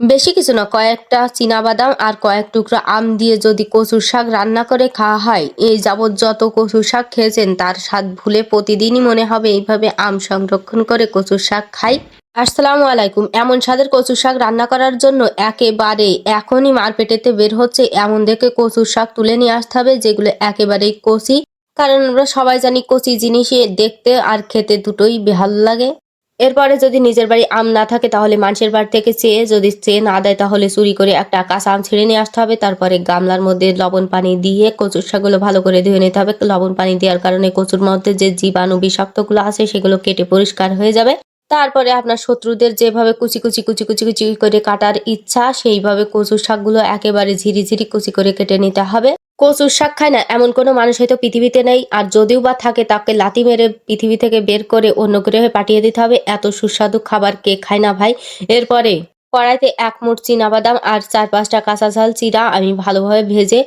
বেশি কিছু না, কয়েকটা বাদাম আর কয়েক টুকরো আম দিয়ে যদি কচুর শাক রান্না করে খাওয়া হয়, এই যাবৎ যত কচুর শাক খেয়েছেন, তার স্বাদ ভুলে প্রতিদিনই মনে হবে এইভাবে আম সংরক্ষণ করে কচুর শাক খাই। আসসালামু আলাইকুম। এমন স্বাদের কচুর শাক রান্না করার জন্য একেবারে এখনই মার্কেটেতে বের হচ্ছে এমন দেখে কচুর শাক তুলে নিয়ে আসতে হবে, যেগুলো একেবারেই কচি। কারণ আমরা সবাই জানি কচি জিনিসই দেখতে আর খেতে দুটোই ভালো লাগে। এরপরে যদি নিজের বাড়ি আম না থাকে, তাহলে মানুষের বাড়ি থেকে চেয়ে যদি চেয়ে না দেয়, তাহলে চুরি করে একটা কাঁচা আম ছিঁড়ে নিয়ে আসতে হবে। তারপরে গামলার মধ্যে লবণ পানি দিয়ে কচুর শাকগুলো ভালো করে ধুয়ে নিতে হবে। লবণ পানি দেওয়ার কারণে কচুর মধ্যে যে জীবাণু বিষাক্তগুলো আছে, সেগুলো কেটে পরিষ্কার হয়ে যাবে। তারপরে আপনার শত্রুদের যেভাবে কুচি কুচি কুচি কুচি কুচি করে কাটার ইচ্ছা, সেইভাবে কচুর শাকগুলো একেবারে ঝিরি ঝিরি কুচি করে কেটে নিতে হবে। কচুর শাক খায় না, এমন কোনো মানুষ হয়তো পৃথিবীতে নেই, আর যদিও বা থাকে তাকে লাথি মেরে পৃথিবী থেকে বের করে অন্য গ্রহে পাঠিয়ে দিতে হবে। এত সুস্বাদু খাবার কে খায় না ভাই? এরপরে কড়াইতে এক মুঠ বাদাম আর চার পাঁচটা কাঁচা ঝাল চিরা আমি ভালোভাবে ভেজে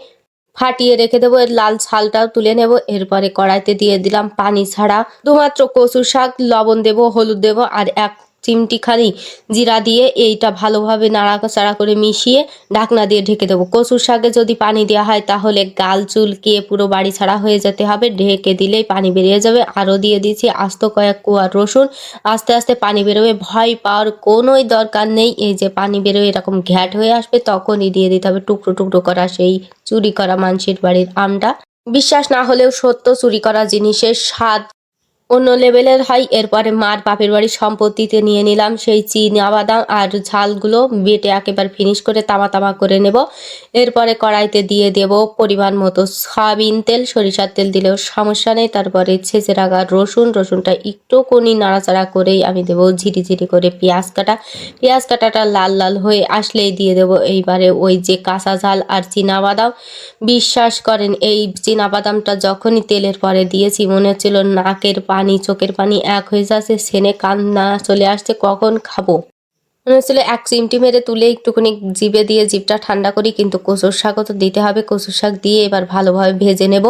ফাটিয়ে রেখে দেবো, এর লাল ছালটাও তুলে নেব। এরপরে কড়াইতে দিয়ে দিলাম পানি ছাড়া। দুমাত্র কচুর শাক, লবণ দেব, হলুদ দেব, আর এক চিমটিখানি জিরা দিয়ে এইটা ভালোভাবে নাড়াচাড়া করে মিশিয়ে ঢাকনা দিয়ে ঢেকে দেবো। কচুর শাকে যদি পানি দেওয়া হয় তাহলে গাল চুলকিয়ে পুরো বাড়ি ছাড়া হয়ে যেতে হবে। ঢেকে দিলেই পানি বেরিয়ে যাবে। আরও দিয়ে দিচ্ছি আস্ত কয়েক কুয়ার রসুন। আস্তে আস্তে পানি বেরোবে। ভয় পাওয়ার কোনোই দরকার নেই। এই যে পানি বেরোয়, এরকম ঘ্যাট হয়ে আসবে, তখনই দিয়ে দিতে হবে টুকরো টুকরো করা সেই চুরি করা মানুষের বাড়ির আমটা। বিশ্বাস না হলেও সত্য, চুরি করা জিনিসের স্বাদ অন্য লেভেলের হয়। এরপরে মার বাপের বাড়ির সম্পত্তিতে নিয়ে নিলাম। সেই চিনা বাদাম আর ঝালগুলো বেটে একেবারে ফিনিশ করে তামা তামা করে নেব। এরপরে কড়াইতে দিয়ে দেব পরিমাণ মতো সয়াবিন তেল, সরিষার তেল দিলেও সমস্যা নেই। তারপরে ছেঁচে রাখা রসুন, রসুনটা একটু কোনি নাড়াচাড়া করেই আমি দেবো ঝিরি ঝিরি করে পেঁয়াজ কাটা। পেঁয়াজ কাটাটা লাল লাল হয়ে আসলেই দিয়ে দেব এইবারে ওই যে কাঁচা ঝাল আর বাদাম। বিশ্বাস করেন, এই বাদামটা যখনই তেলের পরে দিয়েছি, মনে হচ্ছিল নাকের পা পানি, চোখের পানি এক হয়ে যাচ্ছে, সেনে কান্না চলে আসছে, কখন খাব? মনে হচ্ছিল এক চিমটি মেরে তুলে একটুখানি জিভে দিয়ে জিভটা ঠান্ডা করি, কিন্তু কচুর শাকও তো দিতে হবে, কচুর শাক দিয়ে এবার ভালোভাবে ভেজে নেব।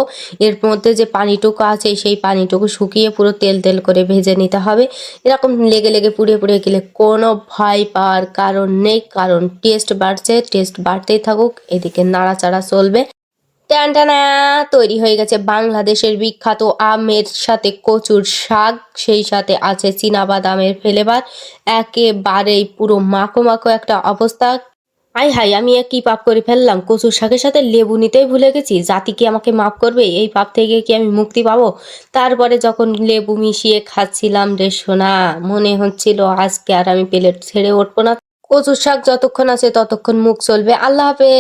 এর মধ্যে যে পানিটুকু আছে, সেই পানিটুকু শুকিয়ে পুরো তেল তেল করে ভেজে নিতে হবে। এরকম লেগে লেগে পুড়ে পুড়ে গেলে কোনো ভয় পাওয়ার কারণ নেই, কারণ টেস্ট বাড়ছে টেস্ট বাড়তেই থাকুক, এদিকে নাড়াচাড়া চলবে। টানটানা তৈরি হয়ে গেছে বাংলাদেশের বিখ্যাত আমের সাথে কচুর শাক, সেই সাথে আছে বাদামের ফেলেবার একেবারেই পুরো মাখো মাখো একটা অবস্থা। আই হাই, আমি কি পাপ করে ফেললাম, কচুর শাকের সাথে লেবু নিতেই ভুলে গেছি। জাতি কি আমাকে মাফ করবে? এই পাপ থেকে কি আমি মুক্তি পাবো? তারপরে যখন লেবু মিশিয়ে খাচ্ছিলাম রে সোনা, মনে হচ্ছিল আজকে আর আমি প্লেট ছেড়ে উঠবো না। কচুর শাক যতক্ষণ আছে ততক্ষণ মুখ চলবে। আল্লাহ হাফেজ।